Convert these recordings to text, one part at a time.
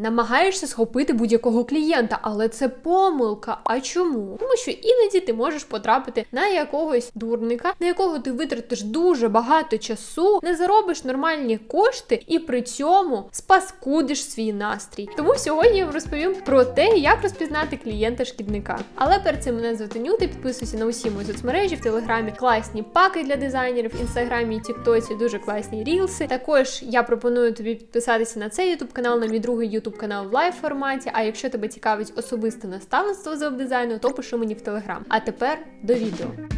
Намагаєшся схопити будь-якого клієнта, але це помилка. А чому? Тому що іноді ти можеш потрапити на якогось дурника, на якого ти витратиш дуже багато часу, не заробиш нормальні кошти і при цьому спаскудиш свій настрій. Тому сьогодні я вам розповім про те, як розпізнати клієнта шкідника. Але перед цим мене звати Нюта, підписуйся на усі мої соцмережі в телеграмі. Класні паки для дизайнерів, в інстаграмі і тіктоці, дуже класні рілси. Також я пропоную тобі підписатися на цей ютуб канал, на мій другий ютуб канал в лайв форматі. А якщо тебе цікавить особисте наставництво з веб-дизайну, то пиши мені в телеграм. А тепер до відео.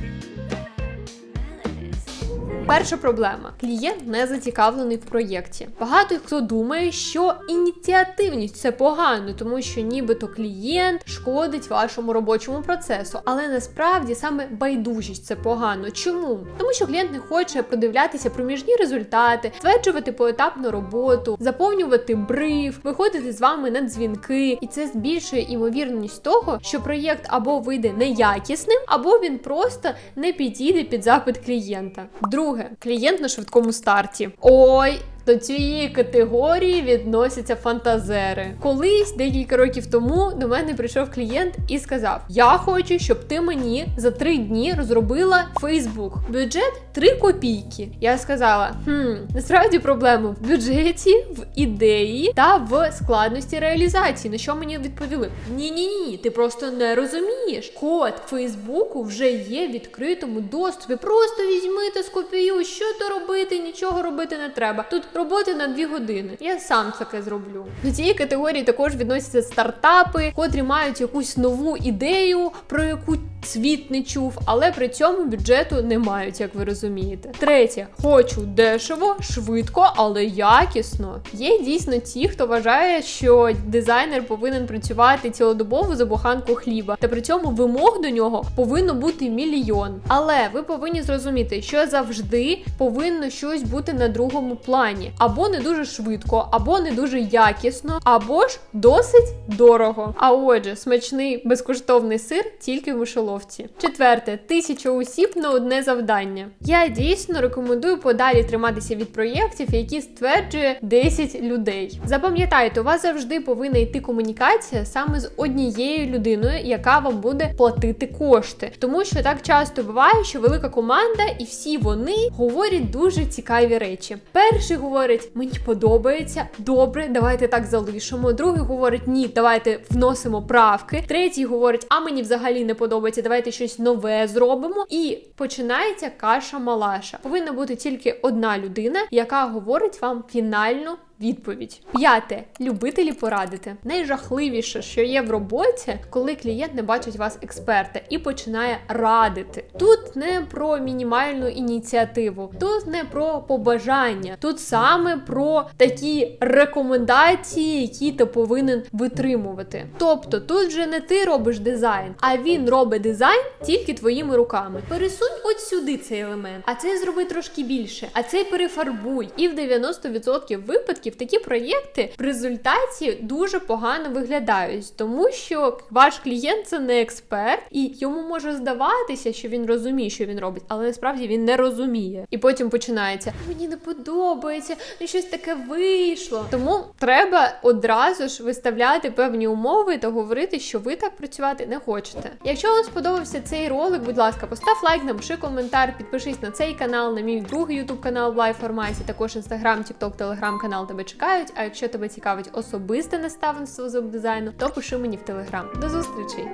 Перша проблема: клієнт не зацікавлений в проєкті. Багато хто думає, що ініціативність це погано, тому що нібито клієнт шкодить вашому робочому процесу. Але насправді саме байдужість це погано. Чому? Тому що клієнт не хоче продивлятися проміжні результати, стверджувати поетапну роботу, заповнювати бриф, виходити з вами на дзвінки, і це збільшує імовірність того, що проєкт або вийде неякісним, або він просто не підійде під запит клієнта. Друге, клієнт на швидкому старті. Ой. До цієї категорії відносяться фантазери. Колись декілька років тому до мене прийшов клієнт і сказав: Я хочу, щоб ти мені за три дні розробила Фейсбук. Бюджет 3 копійки. Я сказала: хм, насправді проблема в бюджеті, в ідеї та в складності реалізації. На що мені відповіли? Ні, ні, ні, ти просто не розумієш. Код Фейсбуку вже є в відкритому доступі. Просто візьми та скопіюй. Що то робити? Нічого робити не треба. Тут роботи на дві години. Я сам таке зроблю. До цієї категорії також відносяться стартапи, котрі мають якусь нову ідею, про яку світ не чув, але при цьому бюджету не мають, як ви розумієте. Третє, хочу дешево, швидко, але якісно. Є дійсно ті, хто вважає, що дизайнер повинен працювати цілодобово за буханку хліба, та при цьому вимог до нього повинно бути мільйон. Але ви повинні зрозуміти, що завжди повинно щось бути на другому плані, або не дуже швидко, або не дуже якісно, або ж досить дорого. А отже, смачний безкоштовний сир тільки в мишоловці. Четверте, тисяча осіб на одне завдання. Я дійсно рекомендую подалі триматися від проєктів, які стверджує 10 людей. Запам'ятайте, у вас завжди повинна йти комунікація саме з однією людиною, яка вам буде платити кошти. Тому що так часто буває, що велика команда, і всі вони говорять дуже цікаві речі. Перший говорить: мені подобається, добре, давайте так залишимо. Другий говорить, ні, давайте вносимо правки. Третій говорить, а мені взагалі не подобається, давайте щось нове зробимо. І починається каша-малаша. Повинна бути тільки одна людина, яка говорить вам фінальну Відповідь п'яте любителі порадити. Найжахливіше, що є в роботі, коли клієнт не бачить вас експерта і починає радити. Тут не про мінімальну ініціативу, тут не про побажання, тут саме про такі рекомендації, які ти повинен витримувати. Тобто тут вже не ти робиш дизайн, а він робить дизайн тільки твоїми руками. Пересунь от сюди цей елемент, а цей зроби трошки більше, а цей перефарбуй. І в 90% випадків такі проєкти в результаті дуже погано виглядають, тому що ваш клієнт це не експерт, і йому може здаватися, що він розуміє, що він робить, але насправді він не розуміє. І потім починається: мені не подобається, ну щось таке вийшло. Тому треба одразу ж виставляти певні умови та говорити, що ви так працювати не хочете. Якщо вам сподобався цей ролик, будь ласка, постав лайк, напиши коментар, підпишись на цей канал, на мій другий ютуб канал в лайв форматі, також інстаграм, тікток, телеграм канал тебе чекають. А якщо тебе цікавить особисте наставництво з дизайну, то пиши мені в телеграм. До зустрічей!